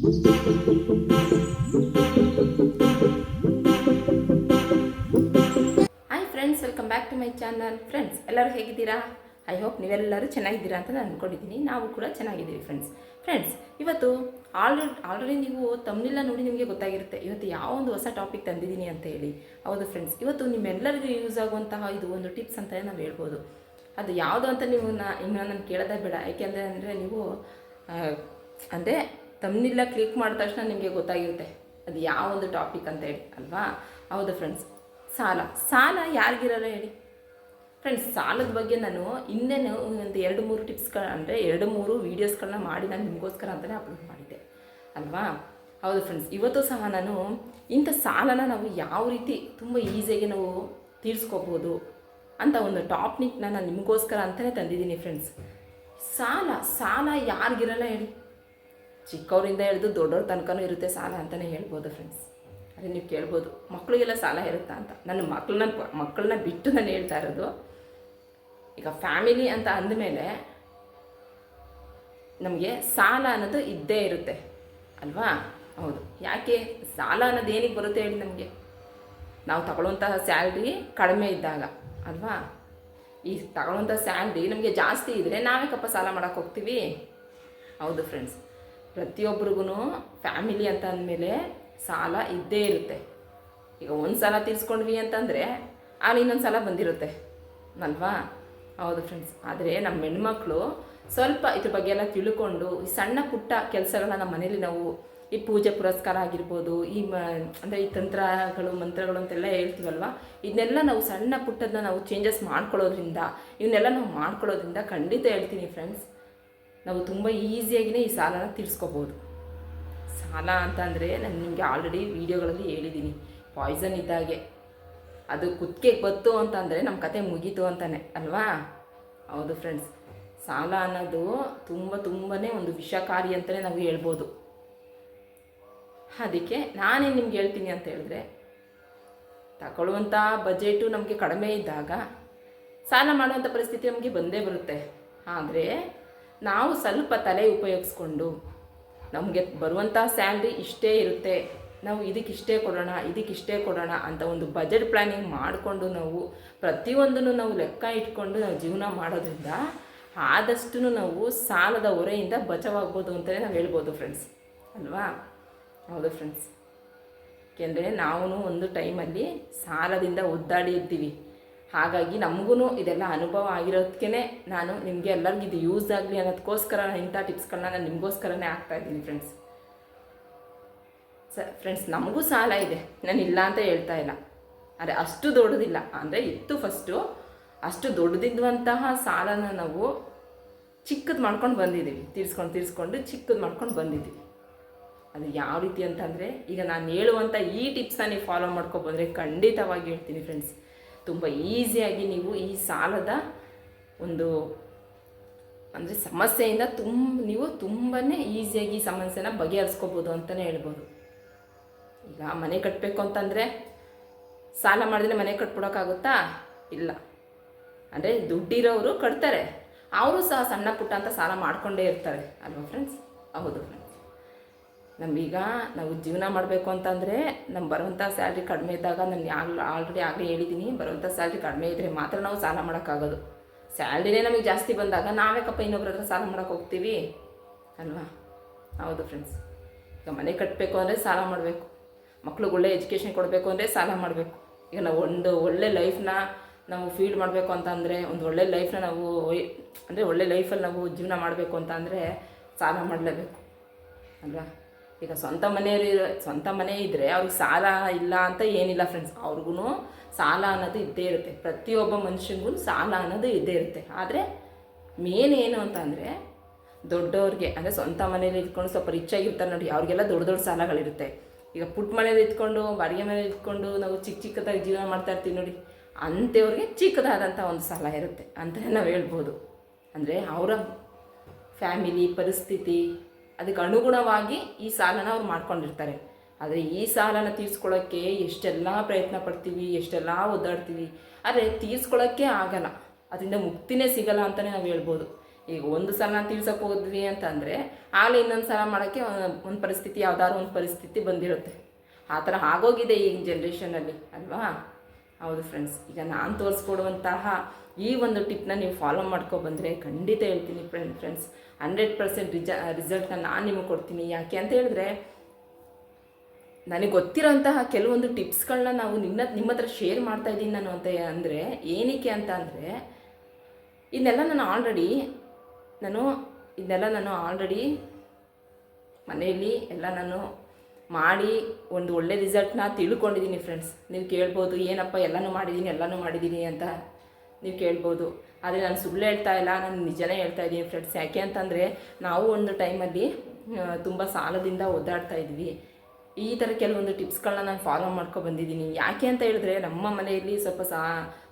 Hi friends welcome back to my channel friends ಎಲ್ಲರೂ ಹೇಗಿದ್ದೀರಾ? I hope ನೀವೆಲ್ಲರೂ ಚೆನ್ನಾಗಿದ್ದೀರಾ ಅಂತ ನಾನು ಅಂದ್ಕೊಂಡಿದ್ದೀನಿ ನಾವು ಕೂಡ ಚೆನ್ನಾಗಿದ್ದೀವಿ ಫ್ರೆಂಡ್ಸ್ ಫ್ರೆಂಡ್ಸ್ ಇವತ್ತು ಆಲ್ರೆಡಿ ಆಲ್ರೆಡಿ ನೀವು ತಮ್ಮನೆಲ್ಲ ನೋಡಿ ನಿಮಗೆ ಗೊತ್ತಾಗಿರುತ್ತೆ. ಇವತ್ತು ಯಾವ ಒಂದು ಹೊಸ ಟಾಪಿಕ್ ತಂದಿದ್ದೀನಿ ಅಂತ ಹೇಳಿ. ಹೌದು ಫ್ರೆಂಡ್ಸ್ ಇವತ್ತು ನಿಮ್ಮೆಲ್ಲರಿಗೂ ಯೂಸ್ ಆಗುವಂತಹ ಇದು ಒಂದು ಟಿಪ್ಸ್ ಅಂತಲೇ ನಾವು ಹೇಳ್ಬೋದು. ಅದು ಯಾವುದು ಅಂತ ನೀವು ನಾ ಇನ್ನು ನಾನು ಕೇಳೋದೇ ಬೇಡ. ಯಾಕೆಂದರೆ ಅಂದರೆ ನೀವು ಅಂದರೆ ತಮ್ಮನೆಲ್ಲ ಕ್ಲಿಕ್ ಮಾಡಿದ ತಕ್ಷಣ ನಿಮಗೆ ಗೊತ್ತಾಗಿರುತ್ತೆ. ಅದು ಯಾವ ಒಂದು ಟಾಪಿಕ್ ಅಂತ ಹೇಳಿ, ಅಲ್ವಾ? ಹೌದು ಫ್ರೆಂಡ್ಸ್ ಸಾಲ. ಸಾಲ ಯಾರಿಗಿರಲ್ಲ ಹೇಳಿ? ಫ್ರೆಂಡ್ಸ್ ಸಾಲದ ಬಗ್ಗೆ ನಾನು ಹಿಂದೆ ಒಂದು ಎರಡು ಮೂರು ಟಿಪ್ಸ್ಗಳ ಅಂದರೆ ಎರಡು ಮೂರು ವೀಡಿಯೋಸ್ಗಳನ್ನ ಮಾಡಿ ನಾನು ನಿಮಗೋಸ್ಕರ ಅಂತಲೇ ಅಪ್ಲೋಡ್ ಮಾಡಿದ್ದೆ. ಅಲ್ವಾ? ಹೌದು ಫ್ರೆಂಡ್ಸ್ ಇವತ್ತು ಸಹ ನಾನು ಇಂಥ ಸಾಲನ ನಾವು ಯಾವ ರೀತಿ ತುಂಬ ಈಸಿಯಾಗಿ ನಾವು ತೀರಿಸ್ಕೋಬೋದು ಅಂತ ಒಂದು ಟಾಪಿಕ್ನ ನಾನು ನಿಮಗೋಸ್ಕರ ಅಂತಲೇ ತಂದಿದ್ದೀನಿ ಫ್ರೆಂಡ್ಸ್ ಸಾಲ. ಸಾಲ ಯಾರಿಗಿರಲ್ಲ ಹೇಳಿ? ಚಿಕ್ಕವರಿಂದ ಹಿಡಿದು ದೊಡ್ಡವ್ರ ತನಕನೂ ಇರುತ್ತೆ ಸಾಲ ಅಂತಲೇ ಹೇಳ್ಬೋದು ಫ್ರೆಂಡ್ಸ್ ಅದೇ ನೀವು ಕೇಳ್ಬೋದು ಮಕ್ಕಳಿಗೆಲ್ಲ ಸಾಲ ಇರುತ್ತಾ ಅಂತ. ನನ್ನ ಮಕ್ಕಳನ್ನ ಮಕ್ಕಳನ್ನ ಬಿಟ್ಟು ನಾನು ಹೇಳ್ತಾ ಇರೋದು, ಈಗ ಫ್ಯಾಮಿಲಿ ಅಂತ ಅಂದಮೇಲೆ ನಮಗೆ ಸಾಲ ಅನ್ನೋದು ಇದ್ದೇ ಇರುತ್ತೆ, ಅಲ್ವಾ? ಹೌದು. ಯಾಕೆ? ಸಾಲ ಅನ್ನೋದು ಏನಕ್ಕೆ ಬರುತ್ತೆ ಹೇಳಿ ನಮಗೆ? ನಾವು ತಗೊಳ್ಳುವಂತಹ ಸ್ಯಾಲ್ರಿ ಕಡಿಮೆ ಇದ್ದಾಗ, ಅಲ್ವಾ? ಈ ತಗೊಳ್ಳೋಂಥ ಸ್ಯಾಲ್ರಿ ನಮಗೆ ಜಾಸ್ತಿ ಇದ್ದರೆ ನಾವೇಕಪ್ಪ ಸಾಲ ಮಾಡೋಕ್ಕೆ ಹೋಗ್ತೀವಿ. ಹೌದು ಫ್ರೆಂಡ್ಸ್ ಪ್ರತಿಯೊಬ್ರಿಗೂ ಫ್ಯಾಮಿಲಿ ಅಂತ ಅಂದಮೇಲೆ ಸಾಲ ಇದ್ದೇ ಇರುತ್ತೆ. ಈಗ ಒಂದು ಸಲ ತೀರಿಸ್ಕೊಂಡ್ವಿ ಅಂತಂದರೆ ಆಗ ಇನ್ನೊಂದು ಸಲ ಬಂದಿರುತ್ತೆ. ಅಲ್ವಾ? ಹೌದು ಫ್ರೆಂಡ್ಸ್ ಆದರೆ ನಮ್ಮ ಹೆಣ್ಮಕ್ಳು ಸ್ವಲ್ಪ ಇದ್ರ ಬಗ್ಗೆ ಎಲ್ಲ ತಿಳ್ಕೊಂಡು ಈ ಸಣ್ಣ ಪುಟ್ಟ ಕೆಲಸಗಳನ್ನ ನಮ್ಮ ಮನೇಲಿ ನಾವು ಈ ಪೂಜೆ ಪುರಸ್ಕಾರ ಆಗಿರ್ಬೋದು, ಈ ಮ, ಅಂದರೆ ಈ ತಂತ್ರಗಳು, ಮಂತ್ರಗಳು ಅಂತೆಲ್ಲ ಹೇಳ್ತೀವಲ್ವ? ಇದನ್ನೆಲ್ಲ ನಾವು ಸಣ್ಣ ಪುಟ್ಟದನ್ನ ನಾವು ಚೇಂಜಸ್ ಮಾಡ್ಕೊಳ್ಳೋದ್ರಿಂದ, ಇವನ್ನೆಲ್ಲ ನಾವು ಮಾಡ್ಕೊಳ್ಳೋದ್ರಿಂದ ಖಂಡಿತ ಹೇಳ್ತೀನಿ ಫ್ರೆಂಡ್ಸ್ ನಾವು ತುಂಬ ಈಸಿಯಾಗಿಯೇ ಈ ಸಾಲನ ತೀರಿಸ್ಕೋಬೋದು. ಸಾಲ ಅಂತಂದರೆ ನಾನು ನಿಮಗೆ ಆಲ್ರೆಡಿ ವೀಡಿಯೋಗಳಲ್ಲಿ ಹೇಳಿದ್ದೀನಿ ಪಾಯ್ಸನ್ ಇದ್ದಾಗೆ ಅದು ಕುತ್ತಿಗೆ ಬತ್ತು ಅಂತಂದರೆ ನಮ್ಮ ಕತೆ ಮುಗೀತು ಅಂತಾನೆ, ಅಲ್ವಾ? ಹೌದು ಫ್ರೆಂಡ್ಸ್ ಸಾಲ ಅನ್ನೋದು ತುಂಬ ತುಂಬಾ ಒಂದು ವಿಷಕಾರಿ ಅಂತಲೇ ನಾವು ಹೇಳ್ಬೋದು. ಅದಕ್ಕೆ ನಾನೇನು ನಿಮ್ಗೆ ಹೇಳ್ತೀನಿ ಅಂತ ಹೇಳಿದ್ರೆ ತಗೊಳ್ಳುವಂಥ ಬಜೆಟು ನಮಗೆ ಕಡಿಮೆ ಇದ್ದಾಗ ಸಾಲ ಮಾಡುವಂಥ ಪರಿಸ್ಥಿತಿ ನಮಗೆ ಬಂದೇ ಬರುತ್ತೆ. ಆದರೆ ನಾವು ಸ್ವಲ್ಪ ತಲೆ ಉಪಯೋಗಿಸ್ಕೊಂಡು ನಮಗೆ ಬರುವಂಥ ಸ್ಯಾಲ್ರಿ ಇಷ್ಟೇ ಇರುತ್ತೆ. ನಾವು ಇದಕ್ಕಿಷ್ಟೇ ಕೊಡೋಣ ಇದಕ್ಕಿಷ್ಟೇ ಕೊಡೋಣ ಅಂತ ಒಂದು ಬಜೆಟ್ ಪ್ಲ್ಯಾನಿಂಗ್ ಮಾಡಿಕೊಂಡು ನಾವು ಪ್ರತಿಯೊಂದನ್ನು ನಾವು ಲೆಕ್ಕ ಇಟ್ಕೊಂಡು ನಾವು ಜೀವನ ಮಾಡೋದ್ರಿಂದ ಆದಷ್ಟು ನಾವು ಸಾಲದ ಹೊರೆಯಿಂದ ಬಚಾವಾಗ್ಬೋದು ಅಂತಲೇ ನಾವು ಹೇಳ್ಬೋದು ಫ್ರೆಂಡ್ಸ್ ಅಲ್ವಾ? ಹೌದು ಫ್ರೆಂಡ್ಸ್ ಏಕೆಂದರೆ ನಾವು ಒಂದು ಟೈಮಲ್ಲಿ ಸಾಲದಿಂದ ಒದ್ದಾಡಿ ಇರ್ತೀವಿ. ಹಾಗಾಗಿ ನಮಗೂ ಇದೆಲ್ಲ ಅನುಭವ ಆಗಿರೋದಕ್ಕೆ ನಾನು ನಿಮಗೆ ಎಲ್ಲರಿಗೂ ಇದು ಯೂಸ್ ಆಗಲಿ ಅನ್ನೋದಕ್ಕೋಸ್ಕರ ಇಂಥ ಟಿಪ್ಸ್ಗಳನ್ನ ನಾನು ನಿಮಗೋಸ್ಕರನೇ ಆಗ್ತಾಯಿದ್ದೀನಿ ಫ್ರೆಂಡ್ಸ್. ಸ, ಫ್ರೆಂಡ್ಸ್, ನಮಗೂ ಸಾಲ ಇದೆ. ನಾನು ಇಲ್ಲ ಅಂತ ಹೇಳ್ತಾ ಇಲ್ಲ. ಆದರೆ ಅಷ್ಟು ದೊಡ್ಡದಿಲ್ಲ. ಅಂದರೆ ಇತ್ತು ಫಸ್ಟು. ಅಷ್ಟು ದೊಡ್ಡದಿದ್ದಂತಹ ಸಾಲನ ನಾವು ಚಿಕ್ಕದು ಮಾಡ್ಕೊಂಡು ಬಂದಿದ್ದೀವಿ. ತೀರ್ಸ್ಕೊಂಡು, ತೀರಿಸ್ಕೊಂಡು ಚಿಕ್ಕದು ಮಾಡ್ಕೊಂಡು ಬಂದಿದ್ದೀವಿ. ಅದು ಯಾವ ರೀತಿ ಅಂತಂದರೆ ಈಗ ನಾನು ಹೇಳುವಂಥ ಈ ಟಿಪ್ಸನ್ನ ನೀವು ಫಾಲೋ ಮಾಡ್ಕೊಬಂದರೆ ಖಂಡಿತವಾಗಿ ಹೇಳ್ತೀನಿ ಫ್ರೆಂಡ್ಸ್. ತುಂಬ ಈಸಿಯಾಗಿ ನೀವು ಈ ಸಾಲದ ಒಂದು ಅಂದರೆ ಸಮಸ್ಯೆಯಿಂದ ತುಂಬ ನೀವು ತುಂಬಾ ಈಸಿಯಾಗಿ ಈ ಸಮಸ್ಯೆನ ಬಗೆಹರಿಸ್ಕೋಬೋದು ಅಂತಲೇ ಹೇಳ್ಬೋದು. ಈಗ ಮನೆ ಕಟ್ಟಬೇಕು ಅಂತಂದರೆ ಸಾಲ ಮಾಡಿದ್ರೆ ಮನೆ ಕಟ್ಬಿಡೋಕ್ಕಾಗುತ್ತಾ? ಇಲ್ಲ. ಅಂದರೆ ದುಡ್ಡಿರೋರು ಕಟ್ತಾರೆ. ಅವರು ಸಹ ಸಣ್ಣ ಪುಟ್ಟ ಅಂತ ಸಾಲ ಮಾಡಿಕೊಂಡೇ ಇರ್ತಾರೆ. ಅಲ್ವಾ ಫ್ರೆಂಡ್ಸ್ ಹೌದು. ಫ್ರೆಂಡ್ಸ್ ನಮಗೀಗ ನಾವು ಜೀವನ ಮಾಡಬೇಕು ಅಂತಂದರೆ ನಮ್ಮ ಬರುವಂಥ ಸ್ಯಾಲ್ರಿ ಕಡಿಮೆ ಇದ್ದಾಗ ನಾನು ಆಲ್ ಆಲ್ರೆಡಿ ಆಗಲೇ ಹೇಳಿದ್ದೀನಿ ಬರುವಂಥ ಸ್ಯಾಲ್ರಿ ಕಡಿಮೆ ಇದ್ದರೆ ಮಾತ್ರ ನಾವು ಸಾಲ ಮಾಡೋಕ್ಕಾಗೋದು. ಸ್ಯಾಲ್ರಿನೇ ನಮಗೆ ಜಾಸ್ತಿ ಬಂದಾಗ ನಾವೇಕಪ್ಪ ಇನ್ನೊಬ್ರ ಹತ್ರ ಸಾಲ ಮಾಡೋಕೆ ಹೋಗ್ತೀವಿ. ಅಲ್ವಾ? ಹೌದು ಫ್ರೆಂಡ್ಸ್ ಈಗ ಮನೆ ಕಟ್ಟಬೇಕು ಅಂದರೆ ಸಾಲ ಮಾಡಬೇಕು. ಮಕ್ಳಿಗೆ ಒಳ್ಳೆ ಎಜುಕೇಷನ್ ಕೊಡಬೇಕು ಅಂದರೆ ಸಾಲ ಮಾಡಬೇಕು. ಈಗ ನಾವು ಒಂದು ಒಳ್ಳೆ ಲೈಫ್ನ ನಾವು ಫೀಲ್ ಮಾಡಬೇಕು ಅಂತಂದರೆ, ಒಂದು ಒಳ್ಳೆ ಲೈಫ್ನ ನಾವು ಅಂದರೆ ಒಳ್ಳೆ ಲೈಫಲ್ಲಿ ನಾವು ಜೀವನ ಮಾಡಬೇಕು ಅಂತ ಅಂದರೆ ಸಾಲ ಮಾಡಲೇಬೇಕು. ಅಲ್ವಾ? ಈಗ ಸ್ವಂತ ಮನೆಯವರು ಸ್ವಂತ ಮನೆ ಇದ್ದರೆ ಅವ್ರಿಗೆ ಸಾಲ ಇಲ್ಲ ಅಂತ ಏನಿಲ್ಲ ಫ್ರೆಂಡ್ಸ್ ಅವ್ರಿಗೂ ಸಾಲ ಅನ್ನೋದು ಇದ್ದೇ ಇರುತ್ತೆ. ಪ್ರತಿಯೊಬ್ಬ ಮನುಷ್ಯನಿಗೂ ಸಾಲ ಅನ್ನೋದು ಇದ್ದೇ ಇರುತ್ತೆ. ಆದರೆ ಮೇನ್ ಏನು ಅಂತ ಅಂದರೆ ದೊಡ್ಡವ್ರಿಗೆ, ಅಂದರೆ ಸ್ವಂತ ಮನೇಲಿ ಇದ್ಕೊಂಡು ಸ್ವಲ್ಪ ರಿಚ್ ಆಗಿರ್ತಾರೆ ನೋಡಿ, ಅವ್ರಿಗೆಲ್ಲ ದೊಡ್ಡ ದೊಡ್ಡ ಸಾಲಗಳಿರುತ್ತೆ. ಈಗ ಪುಟ್ಟ ಮನೇಲಿ ಇದ್ಕೊಂಡು ಬಾಡಿಗೆ ಮನೇಲಿ ಇಟ್ಕೊಂಡು ನಾವು ಚಿಕ್ಕ ಚಿಕ್ಕದಾಗಿ ಜೀವನ ಮಾಡ್ತಾ ಇರ್ತೀವಿ ನೋಡಿ, ಅಂಥವ್ರಿಗೆ ಚಿಕ್ಕದಾದಂಥ ಒಂದು ಸಾಲ ಇರುತ್ತೆ ಅಂತ ನಾವು ಹೇಳ್ಬೋದು. ಅಂದರೆ ಅವರ ಫ್ಯಾಮಿಲಿ ಪರಿಸ್ಥಿತಿ ಅದಕ್ಕೆ ಅನುಗುಣವಾಗಿ ಈ ಸಾಲನ ಅವ್ರು ಮಾಡ್ಕೊಂಡಿರ್ತಾರೆ. ಆದರೆ ಈ ಸಾಲನ ತೀರಿಸ್ಕೊಳ್ಳೋಕ್ಕೆ ಎಷ್ಟೆಲ್ಲ ಪ್ರಯತ್ನ ಪಡ್ತೀವಿ, ಎಷ್ಟೆಲ್ಲ ಒದ್ದಾಡ್ತೀವಿ, ಆದರೆ ತೀರಿಸ್ಕೊಳ್ಳೋಕ್ಕೆ ಆಗಲ್ಲ. ಅದರಿಂದ ಮುಕ್ತಿನೇ ಸಿಗಲ್ಲ ಅಂತಲೇ ನಾವು ಹೇಳ್ಬೋದು. ಈಗ ಒಂದು ಸಲ ತೀರ್ಸಕ್ಕೆ ಹೋದ್ವಿ ಅಂತಂದರೆ ಆಗಲಿ ಇನ್ನೊಂದು ಸಲ ಮಾಡೋಕ್ಕೆ ಒಂದು ಪರಿಸ್ಥಿತಿ, ಯಾವ್ದಾದ್ರು ಒಂದು ಪರಿಸ್ಥಿತಿ ಬಂದಿರುತ್ತೆ. ಆ ಥರ ಆಗೋಗಿದೆ ಈಗ ಜನ್ರೇಷನಲ್ಲಿ ಅಲ್ವಾ? ಹೌದು ಫ್ರೆಂಡ್ಸ್ ಈಗ ನಾನು ತೋರಿಸ್ಕೊಡುವಂತಹ ಈ ಒಂದು ಟಿಪ್ನ ನೀವು ಫಾಲೋ ಮಾಡ್ಕೊಬಂದರೆ ಖಂಡಿತ ಹೇಳ್ತೀನಿ ಫ್ರೆಂಡ್ ಫ್ರೆಂಡ್ಸ್ ಹಂಡ್ರೆಡ್ ಪರ್ಸೆಂಟ್ ರಿಜ ರಿಸಲ್ಟ್ನ ನಾನು ನಿಮಗೆ ಕೊಡ್ತೀನಿ. ಯಾಕೆ ಅಂತ ಹೇಳಿದ್ರೆ, ನನಗೆ ಗೊತ್ತಿರೋಂತಹ ಕೆಲವೊಂದು ಟಿಪ್ಸ್ಗಳನ್ನ ನಾವು ನಿನ್ನ, ನಿಮ್ಮ ಹತ್ರ ಶೇರ್ ಮಾಡ್ತಾ ಇದ್ದೀನಿ ನಾನು ಅಂತ ಅಂದರೆ, ಏನಕ್ಕೆ ಅಂತ ಅಂದರೆ, ಇದನ್ನೆಲ್ಲ ನಾನು ಆಲ್ರೆಡಿ, ನಾನು ಇದನ್ನೆಲ್ಲ ನಾನು ಆಲ್ರೆಡಿ ಮನೆಯಲ್ಲಿ ಎಲ್ಲ ನಾನು ಮಾಡಿ ಒಂದು ಒಳ್ಳೆ ರಿಸಲ್ಟ್ನ ತಿಳ್ಕೊಂಡಿದ್ದೀನಿ ಫ್ರೆಂಡ್ಸ್. ನೀವು ಕೇಳ್ಬೋದು, ಏನಪ್ಪ ಎಲ್ಲನೂ ಮಾಡಿದ್ದೀನಿ ಎಲ್ಲನೂ ಮಾಡಿದ್ದೀನಿ ಅಂತ. ನೀವು ಕೇಳ್ಬೋದು. ಆದರೆ ನಾನು ಸುಳ್ಳು ಹೇಳ್ತಾ ಇಲ್ಲ, ನಾನು ನಿಜನೇ ಹೇಳ್ತಾ ಇದ್ದೀನಿ ಫ್ರೆಂಡ್ಸ್ ಯಾಕೆ ಅಂತಂದರೆ ನಾವು ಒಂದು ಟೈಮಲ್ಲಿ ತುಂಬ ಸಾಲದಿಂದ ಒದ್ದಾಡ್ತಾ ಇದ್ವಿ. ಈ ಥರ ಕೆಲವೊಂದು ಟಿಪ್ಸ್ಗಳನ್ನ ನಾನು ಫಾಲೋ ಮಾಡ್ಕೊ ಬಂದಿದ್ದೀನಿ. ಯಾಕೆ ಅಂತ ಹೇಳಿದ್ರೆ ನಮ್ಮ ಮನೆಯಲ್ಲಿ ಸ್ವಲ್ಪ ಸಾ,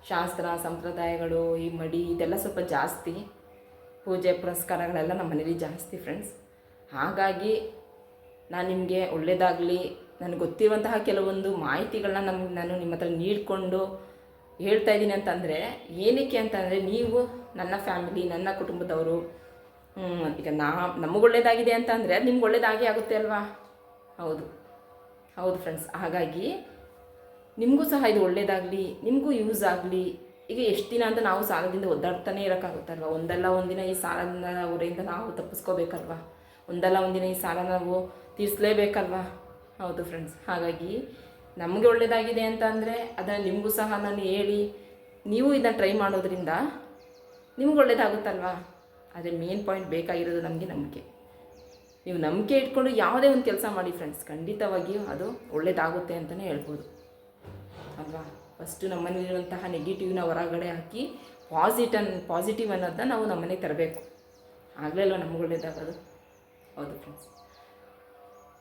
ಶಾಸ್ತ್ರ, ಸಂಪ್ರದಾಯಗಳು, ಈ ಮಡಿ ಇದೆಲ್ಲ ಸ್ವಲ್ಪ ಜಾಸ್ತಿ. ಪೂಜೆ ಪುರಸ್ಕಾರಗಳೆಲ್ಲ ನಮ್ಮ ಮನೇಲಿ ಜಾಸ್ತಿ ಫ್ರೆಂಡ್ಸ್ ಹಾಗಾಗಿ ನಾನು ನಿಮಗೆ ಒಳ್ಳೆಯದಾಗಲಿ ನನಗೆ ಗೊತ್ತಿರುವಂತಹ ಕೆಲವೊಂದು ಮಾಹಿತಿಗಳನ್ನ ನಮ್ಗೆ ನಾನು ನಿಮ್ಮ ಹತ್ರ ನೀಡಿಕೊಂಡು ಹೇಳ್ತಾ ಇದ್ದೀನಿ ಅಂತಂದರೆ, ಏನಕ್ಕೆ ಅಂತಂದರೆ ನೀವು ನನ್ನ ಫ್ಯಾಮಿಲಿ ನನ್ನ ಕುಟುಂಬದವರು ಈಗ ನಾ, ನಮಗೆ ಒಳ್ಳೇದಾಗಿದೆ ಅಂತಂದರೆ ನಿಮ್ಗೆ ಒಳ್ಳೇದಾಗಿ ಆಗುತ್ತೆ ಅಲ್ವಾ? ಹೌದು. ಹೌದು ಫ್ರೆಂಡ್ಸ್ ಹಾಗಾಗಿ ನಿಮಗೂ ಸಹ ಇದು ಒಳ್ಳೇದಾಗಲಿ, ನಿಮಗೂ ಯೂಸ್ ಆಗಲಿ. ಈಗ ಎಷ್ಟು ದಿನ ಅಂತ ನಾವು ಸಾಲದಿಂದ ಒದ್ದಾಡ್ತಾನೆ ಇರೋಕ್ಕಾಗುತ್ತಲ್ವ ಒಂದಲ್ಲ ಒಂದಿನ ಈ ಸಾಲದ ಹೊರೆಯಿಂದ ನಾವು ತಪ್ಪಿಸ್ಕೋಬೇಕಲ್ವ? ಒಂದಲ್ಲ ಒಂದಿನ ಈ ಸಾಲ ನಾವು ತೀರಿಸಲೇಬೇಕಲ್ವಾ? ಹೌದು ಫ್ರೆಂಡ್ಸ್ ಹಾಗಾಗಿ ನಮಗೆ ಒಳ್ಳೆಯದಾಗಿದೆ ಅಂತ ಅಂದರೆ ಅದನ್ನು ನಿಮಗೂ ಸಹ ನಾನು ಹೇಳಿ ನೀವು ಇದನ್ನು ಟ್ರೈ ಮಾಡೋದ್ರಿಂದ ನಿಮ್ಗೆ ಒಳ್ಳೇದಾಗುತ್ತಲ್ವಾ? ಆದರೆ ಮೇನ್ ಪಾಯಿಂಟ್ ಬೇಕಾಗಿರೋದು ನಮಗೆ ನಂಬಿಕೆ. ನೀವು ನಂಬಿಕೆ ಇಟ್ಕೊಂಡು ಯಾವುದೇ ಒಂದು ಕೆಲಸ ಮಾಡಿ ಫ್ರೆಂಡ್ಸ್ ಖಂಡಿತವಾಗಿಯೂ ಅದು ಒಳ್ಳೇದಾಗುತ್ತೆ ಅಂತಲೇ ಹೇಳ್ಬೋದು. ಅಲ್ವಾ? ಫಸ್ಟು ನಮ್ಮಲ್ಲಿರುವಂತಹ ನೆಗೆಟಿವ್ನ ಹೊರಗಡೆ ಹಾಕಿ ಪಾಸಿಟನ್ ಪಾಸಿಟಿವ್ ಅನ್ನೋದನ್ನ ನಾವು ನಮ್ಮನೆಗೆ ತರಬೇಕು. ಆಗಲೇ ಅಲ್ವ ನಮ್ಗೆ ಒಳ್ಳೇದಾಗೋದು? ಹೌದು ಫ್ರೆಂಡ್ಸ್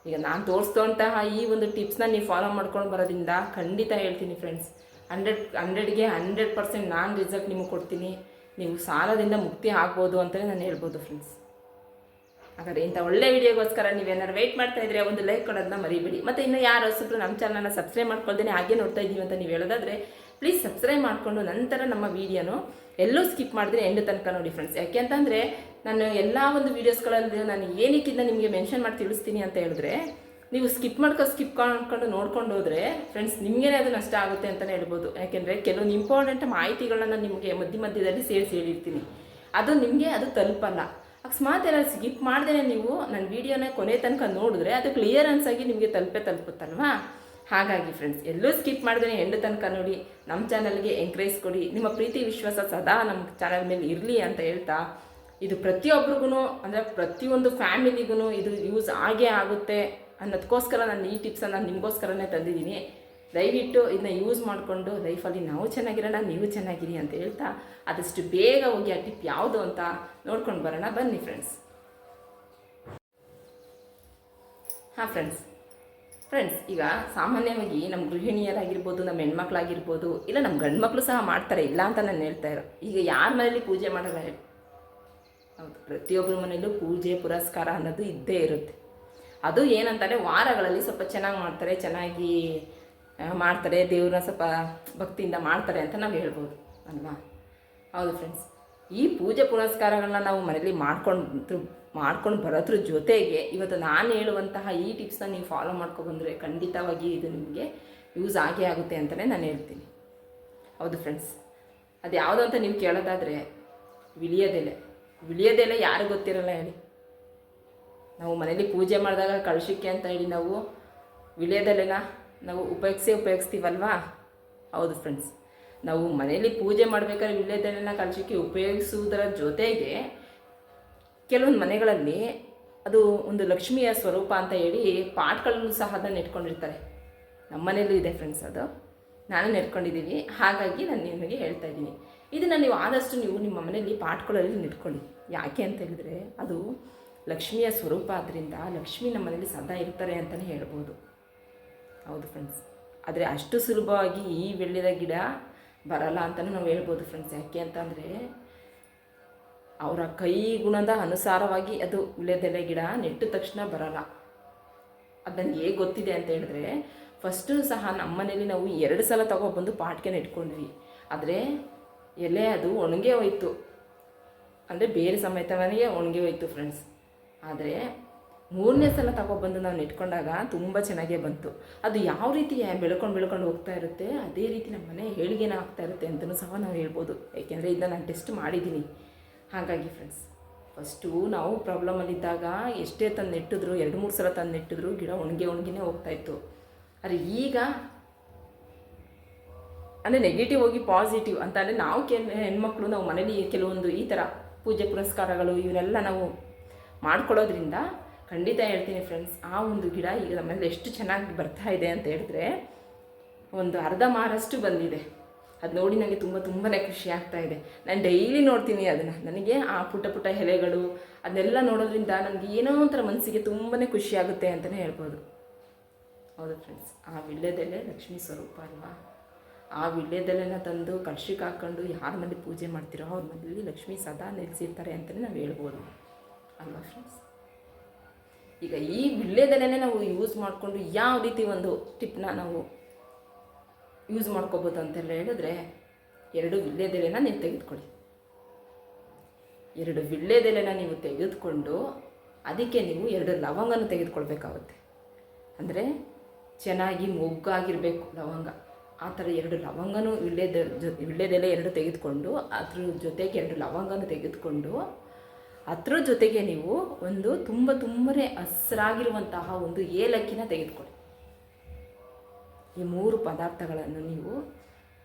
ಈಗ ನಾನು ತೋರಿಸ್ತಂತಹ ಈ ಒಂದು ಟಿಪ್ಸ್ನ ನೀವು ಫಾಲೋ ಮಾಡ್ಕೊಂಡು ಬರೋದ್ರಿಂದ ಖಂಡಿತ ಹೇಳ್ತೀನಿ ಫ್ರೆಂಡ್ಸ್ ಹಂಡ್ರೆಡ್ ಹಂಡ್ರೆಡ್ಗೆ ಹಂಡ್ರೆಡ್ ಪರ್ಸೆಂಟ್ ನಾನು ರಿಸಲ್ಟ್ ನಿಮಗೆ ಕೊಡ್ತೀನಿ. ನೀವು ಸಾಲದಿಂದ ಮುಕ್ತಿ ಆಗ್ಬೋದು ಅಂತಲೇ ನಾನು ಹೇಳ್ಬೋದು ಫ್ರೆಂಡ್ಸ್ ಹಾಗಾದರೆ ಇಂಥ ಒಳ್ಳೆ ವೀಡಿಯೋಗೋಸ್ಕರ ನೀವೇನಾದ್ರು ವೆಯ್ಟ್ ಮಾಡ್ತಾ ಇದ್ರೆ ಒಂದು ಲೈಕ್ ಕೊಡೋದನ್ನ ಮರಿಬೇಡಿ. ಮತ್ತು ಇನ್ನು ಯಾರು ಹೊಸಬ್ರು ನಮ್ಮ ಚಾನಲ್ನ ಸಬ್ಸ್ಕ್ರೈಬ್ ಮಾಡ್ಕೊಳ್ದೇನೆ ಹಾಗೆ ನೋಡ್ತಾ ಇದ್ದೀವಿ ಅಂತ ನೀವು ಹೇಳೋದಾದ್ರೆ ಪ್ಲೀಸ್ ಸಬ್ಸ್ಕ್ರೈಬ್ ಮಾಡಿಕೊಂಡು ನಂತರ ನಮ್ಮ ವೀಡಿಯೋನು ಎಲ್ಲೂ ಸ್ಕಿಪ್ ಮಾಡಿದ್ರೆ ಎಂಡ್ ತನಕ ನೋಡಿ ಫ್ರೆಂಡ್ಸ್ ಯಾಕೆ ಅಂತಂದರೆ ನಾನು ಎಲ್ಲ ಒಂದು ವೀಡಿಯೋಸ್ಗಳಲ್ಲಿ ನಾನು ಏನಕ್ಕಿಂತ ನಿಮಗೆ ಮೆನ್ಷನ್ ಮಾಡಿ ತಿಳಿಸ್ತೀನಿ ಅಂತ ಹೇಳಿದ್ರೆ, ನೀವು ಸ್ಕಿಪ್ ಮಾಡ್ಕೋ ಸ್ಕಿಪ್ ಮಾಡ್ಕೊಂಡು ನೋಡ್ಕೊಂಡು ಹೋದರೆ ಫ್ರೆಂಡ್ಸ್ ನಿಮಗೇನೆ ಅದು ನಷ್ಟ ಆಗುತ್ತೆ ಅಂತಲೇ ಹೇಳ್ಬೋದು. ಯಾಕೆಂದರೆ ಕೆಲವೊಂದು ಇಂಪಾರ್ಟೆಂಟ್ ಮಾಹಿತಿಗಳನ್ನ ನಿಮಗೆ ಮಧ್ಯ ಮಧ್ಯದಲ್ಲಿ ಸೇರಿಸಿ ಹೇಳಿರ್ತೀನಿ ಅದು ನಿಮಗೆ ಅದು ತಲುಪಲ್ಲ. ಅಕಸ್ಮಾತ್ ಏನಾದ್ರು ಸ್ಕಿಪ್ ಮಾಡ್ದೇ ನೀವು ನನ್ನ ವೀಡಿಯೋನ ಕೊನೆ ತನಕ ನೋಡಿದ್ರೆ ಅದು ಕ್ಲಿಯರೆನ್ಸ್ ಆಗಿ ನಿಮಗೆ ತಲುಪೇ ತಲುಪುತ್ತಲ್ವಾ? ಹಾಗಾಗಿ ಫ್ರೆಂಡ್ಸ್ ಎಲ್ಲೂ ಸ್ಕಿಪ್ ಮಾಡಿದ್ರೆ ಎಂಡ್ ತನಕ ನೋಡಿ ನಮ್ಮ ಚಾನಲ್ಗೆ ಎಂಕರೇಜ್ ಕೊಡಿ. ನಿಮ್ಮ ಪ್ರೀತಿ, ವಿಶ್ವಾಸ ಸದಾ ನಮ್ಮ ಚಾನಲ್ ಮೇಲೆ ಇರಲಿ ಅಂತ ಹೇಳ್ತಾ, ಇದು ಪ್ರತಿಯೊಬ್ರಿಗೂ ಅಂದರೆ ಪ್ರತಿಯೊಂದು ಫ್ಯಾಮಿಲಿಗೂ ಇದು ಯೂಸ್ ಆಗೇ ಆಗುತ್ತೆ ಅನ್ನೋದಕ್ಕೋಸ್ಕರ ನಾನು ಈ ಟಿಪ್ಸನ್ನು ನಾನು ನಿಮಗೋಸ್ಕರನೇ ತಂದಿದ್ದೀನಿ. ದಯವಿಟ್ಟು ಇದನ್ನ ಯೂಸ್ ಮಾಡಿಕೊಂಡು ಲೈಫಲ್ಲಿ ನಾವು ಚೆನ್ನಾಗಿರೋಣ, ನೀವು ಚೆನ್ನಾಗಿರಿ ಅಂತ ಹೇಳ್ತಾ, ಆದಷ್ಟು ಬೇಗ ಹೋಗಿ ಆ ಟಿಪ್ ಯಾವುದು ಅಂತ ನೋಡ್ಕೊಂಡು ಬರೋಣ. ಬನ್ನಿ ಫ್ರೆಂಡ್ಸ್ ಹಾಂ ಫ್ರೆಂಡ್ಸ್ ಫ್ರೆಂಡ್ಸ್ ಈಗ ಸಾಮಾನ್ಯವಾಗಿ ನಮ್ಮ ಗೃಹಿಣಿಯರಾಗಿರ್ಬೋದು ನಮ್ಮ ಹೆಣ್ಮಕ್ಳಾಗಿರ್ಬೋದು, ಇಲ್ಲ ನಮ್ಮ ಗಂಡ್ಮಕ್ಳು ಸಹ ಮಾಡ್ತಾರೆ, ಇಲ್ಲ ಅಂತ ನಾನು ಹೇಳ್ತಾ ಇರೋ. ಈಗ ಯಾರ ಮನೇಲಿ ಪೂಜೆ ಮಾಡಲ್ಲ ಹೇಳಿ? ಹೌದು ಪ್ರತಿಯೊಬ್ಬರ ಮನೆಯಲ್ಲೂ ಪೂಜೆ, ಪುರಸ್ಕಾರ ಅನ್ನೋದು ಇದ್ದೇ ಇರುತ್ತೆ. ಅದು ಏನಂತಾರೆ, ವಾರಗಳಲ್ಲಿ ಸ್ವಲ್ಪ ಚೆನ್ನಾಗಿ ಮಾಡ್ತಾರೆ ಚೆನ್ನಾಗಿ ಮಾಡ್ತಾರೆ, ದೇವ್ರನ್ನ ಸ್ವಲ್ಪ ಭಕ್ತಿಯಿಂದ ಮಾಡ್ತಾರೆ ಅಂತ ನಾವು ಹೇಳ್ಬೋದು, ಅಲ್ವಾ? ಹೌದು ಫ್ರೆಂಡ್ಸ್ ಈ ಪೂಜೆ, ಪುರಸ್ಕಾರಗಳನ್ನ ನಾವು ಮನೇಲಿ ಮಾಡ್ಕೊಂಡು ಮಾಡ್ಕೊಂಡು ಬರೋದ್ರ ಜೊತೆಗೆ ಇವತ್ತು ನಾನು ಹೇಳುವಂತಹ ಈ ಟಿಪ್ಸ್ನ ನೀವು ಫಾಲೋ ಮಾಡ್ಕೊಬಂದರೆ ಖಂಡಿತವಾಗಿ ಇದು ನಿಮಗೆ ಯೂಸ್ ಆಗೇ ಆಗುತ್ತೆ ಅಂತಲೇ ನಾನು ಹೇಳ್ತೀನಿ. ಹೌದು ಫ್ರೆಂಡ್ಸ್ ಅದು ಯಾವುದು ಅಂತ ನೀವು ಕೇಳೋದಾದರೆ ವಿಳಿಯೋದೆಲೆ. ವಿಳಿಯೋದೆಲೆ ಯಾರು ಗೊತ್ತಿರಲ್ಲ ಹೇಳಿ. ನಾವು ಮನೇಲಿ ಪೂಜೆ ಮಾಡಿದಾಗ ಕಳಶಕ್ಕೆ ಅಂತ ಹೇಳಿ ನಾವು ವಿಳಿಯೋದೆಲೆನ ನಾವು ಉಪಯೋಗಿಸೇ ಉಪಯೋಗಿಸ್ತೀವಲ್ವಾ? ಹೌದು ಫ್ರೆಂಡ್ಸ್ ನಾವು ಮನೇಲಿ ಪೂಜೆ ಮಾಡಬೇಕಾದ್ರೆ ವಿಳ್ಯದೆಲೆನ ಕಳಶಕ್ಕೆ ಉಪಯೋಗಿಸುವುದರ ಜೊತೆಗೆ ಕೆಲವೊಂದು ಮನೆಗಳಲ್ಲಿ ಅದು ಒಂದು ಲಕ್ಷ್ಮಿಯ ಸ್ವರೂಪ ಅಂತ ಹೇಳಿ ಪಾಟ್ಗಳನ್ನು ಸಹ ಅದನ್ನು ಇಟ್ಕೊಂಡಿರ್ತಾರೆ ನಮ್ಮ ಮನೆಯಲ್ಲೂ ಇದೆ ಫ್ರೆಂಡ್ಸ್ ಅದು. ನಾನು ನೆಟ್ಕೊಂಡಿದ್ದೀನಿ ಹಾಗಾಗಿ ನಾನು ನಿಮಗೆ ಹೇಳ್ತಾ ಇದ್ದೀನಿ. ಇದನ್ನು ನೀವು ಆದಷ್ಟು ನೀವು ನಿಮ್ಮ ಮನೆಯಲ್ಲಿ ಪಾಟ್ಗಳಲ್ಲಿ ನೆಟ್ಕೊಳ್ಳಿ ಯಾಕೆ ಅಂತ ಹೇಳಿದ್ರೆ ಅದು ಲಕ್ಷ್ಮಿಯ ಸ್ವರೂಪ ಆದ್ದರಿಂದ ಲಕ್ಷ್ಮಿ ನಮ್ಮ ಮನೇಲಿ ಸದಾ ಇರ್ತಾರೆ ಅಂತಲೇ ಹೇಳ್ಬೋದು. ಹೌದು ಫ್ರೆಂಡ್ಸ್ ಆದರೆ ಅಷ್ಟು ಸುಲಭವಾಗಿ ಈ ಬೆಳ್ಳಿದ ಗಿಡ ಬರಲ್ಲ ಅಂತಲೂ ನಾವು ಹೇಳ್ಬೋದು ಫ್ರೆಂಡ್ಸ್ ಯಾಕೆ ಅಂತಂದರೆ ಅವರ ಕೈ ಗುಣದ ಅನುಸಾರವಾಗಿ ಅದು ವಿಳ್ಯದೆಲೆ ಗಿಡ ನೆಟ್ಟ ತಕ್ಷಣ ಬರಲ್ಲ. ಅದನ್ನು ಹೇಗೆ ಗೊತ್ತಿದೆ ಅಂತ ಹೇಳಿದ್ರೆ ಫಸ್ಟು ಸಹ ನಮ್ಮ ಮನೇಲಿ ನಾವು ಎರಡು ಸಲ ತಗೊಬಂದು ಪಾಟ್ಗೆ ನೆಟ್ಕೊಂಡ್ವಿ ಆದರೆ ಎಲೆ ಅದು ಒಣಗೇ ಹೋಯ್ತು. ಅಂದರೆ ಬೇರೆ ಸಮೇತವನಿಗೆ ಒಣಗಿ ಹೋಯ್ತು ಫ್ರೆಂಡ್ಸ್ ಆದರೆ ಮೂರನೇ ಸಲ ತಗೊಬಂದು ನಾವು ನೆಟ್ಕೊಂಡಾಗ ತುಂಬ ಚೆನ್ನಾಗೇ ಬಂತು. ಅದು ಯಾವ ರೀತಿ ಬೆಳ್ಕೊಂಡು ಬೆಳ್ಕೊಂಡು ಹೋಗ್ತಾ ಇರುತ್ತೆ, ಅದೇ ರೀತಿ ನಮ್ಮ ಮನೆ ಏಳಿಗೆನ ಆಗ್ತಾ ಇರುತ್ತೆ ಅಂತಲೂ ಸಹ ನಾವು ಹೇಳ್ಬೋದು. ಏಕೆಂದರೆ ಇದನ್ನ ನಾನು ಟೆಸ್ಟ್ ಮಾಡಿದ್ದೀನಿ. ಹಾಗಾಗಿ ಫ್ರೆಂಡ್ಸ್ ಫಸ್ಟು ನಾವು ಪ್ರಾಬ್ಲಮಲ್ಲಿದ್ದಾಗ ಎಷ್ಟೇ ತಂದು ನೆಟ್ಟಿದ್ರು, ಎರಡು ಮೂರು ಸಲ ತಂದು ನೆಟ್ಟಿದ್ರು, ಗಿಡ ಒಣಗಿ ಒಣಗಿನೇ ಹೋಗ್ತಾಯಿತ್ತು ಆದರೆ ಈಗ ಅಂದರೆ ನೆಗೆಟಿವ್ ಹೋಗಿ ಪಾಸಿಟಿವ್ ಅಂತ ಅಂದರೆ ನಾವು ಕೆ, ಹೆಣ್ಮಕ್ಳು, ನಾವು ಮನೇಲಿ ಕೆಲವೊಂದು ಈ ಥರ ಪೂಜೆ ಪುರಸ್ಕಾರಗಳು ಇವನ್ನೆಲ್ಲ ನಾವು ಮಾಡ್ಕೊಳ್ಳೋದ್ರಿಂದ ಖಂಡಿತ ಹೇಳ್ತೀನಿ ಫ್ರೆಂಡ್ಸ್ ಆ ಒಂದು ಗಿಡ ಈಗ ನಮ್ಮಲ್ಲಿ ಎಷ್ಟು ಚೆನ್ನಾಗಿ ಬರ್ತಾ ಇದೆ ಅಂತ ಹೇಳಿದ್ರೆ ಒಂದು ಅರ್ಧ ಮಾರಷ್ಟು ಬಂದಿದೆ. ಅದು ನೋಡಿ ನನಗೆ ತುಂಬ ತುಂಬಾ ಖುಷಿ ಆಗ್ತಾ ಇದೆ. ನಾನು ಡೈಲಿ ನೋಡ್ತೀನಿ ಅದನ್ನು. ನನಗೆ ಆ ಪುಟ್ಟ ಪುಟ್ಟ ಎಲೆಗಳು ಅದನ್ನೆಲ್ಲ ನೋಡೋದ್ರಿಂದ ನನಗೆ ಏನೋ ಒಂಥರ ಮನಸ್ಸಿಗೆ ತುಂಬಾ ಖುಷಿ ಆಗುತ್ತೆ ಅಂತಲೇ ಹೇಳ್ಬೋದು. ಹೌದು ಫ್ರೆಂಡ್ಸ್ ಆ ವಿಳ್ಯದೆಲೆ ಲಕ್ಷ್ಮೀ ಸ್ವರೂಪ ಅಲ್ವಾ? ಆ ವಿಳ್ಯದೆಲೆನ ತಂದು ಕಳ್ಶಿಕ್ ಹಾಕ್ಕೊಂಡು ಯಾರ ಮನೆ ಪೂಜೆ ಮಾಡ್ತೀರೋ ಅವ್ರ ಮನೇಲಿ ಲಕ್ಷ್ಮೀ ಸದಾ ನೆಲೆಸಿರ್ತಾರೆ ಅಂತಲೇ ನಾವು ಹೇಳ್ಬೋದು. ಅಲ್ವಾ ಫ್ರೆಂಡ್ಸ್ ಈಗ ಈ ವಿಳ್ಯದೆಲೆನೇ ನಾವು ಯೂಸ್ ಮಾಡಿಕೊಂಡು ಯಾವ ರೀತಿ ಒಂದು ಟಿಪ್ನ ನಾವು ಯೂಸ್ ಮಾಡ್ಕೋಬೋದು ಅಂತೆಲ್ಲ ಹೇಳಿದ್ರೆ ಎರಡು ವಿಳ್ಯದೆಲೆನ ನೀವು ತೆಗೆದುಕೊಳ್ಳಿ. ಎರಡು ವಿಳ್ಯದೆಲೆನ ನೀವು ತೆಗೆದುಕೊಂಡು ಅದಕ್ಕೆ ನೀವು ಎರಡು ಲವಂಗನ ತೆಗೆದುಕೊಳ್ಬೇಕಾಗುತ್ತೆ. ಅಂದರೆ ಚೆನ್ನಾಗಿ ಮೊಗ್ಗಾಗಿರಬೇಕು ಲವಂಗ. ಆ ಥರ ಎರಡು ಲವಂಗನೂ ವಿಳ್ಯದ ಜೊ, ವಿಳ್ಯದೆಲೆ ಎರಡು ತೆಗೆದುಕೊಂಡು ಅದ್ರ ಜೊತೆಗೆ ಎರಡು ಲವಂಗನ ತೆಗೆದುಕೊಂಡು ಅದ್ರ ಜೊತೆಗೆ ನೀವು ಒಂದು ತುಂಬ ತುಂಬನೇ ಹಸಿರಾಗಿರುವಂತಹ ಒಂದು ಏಲಕ್ಕಿನ ತೆಗೆದುಕೊಳ್ಳಿ. ಈ ಮೂರು ಪದಾರ್ಥಗಳನ್ನು ನೀವು,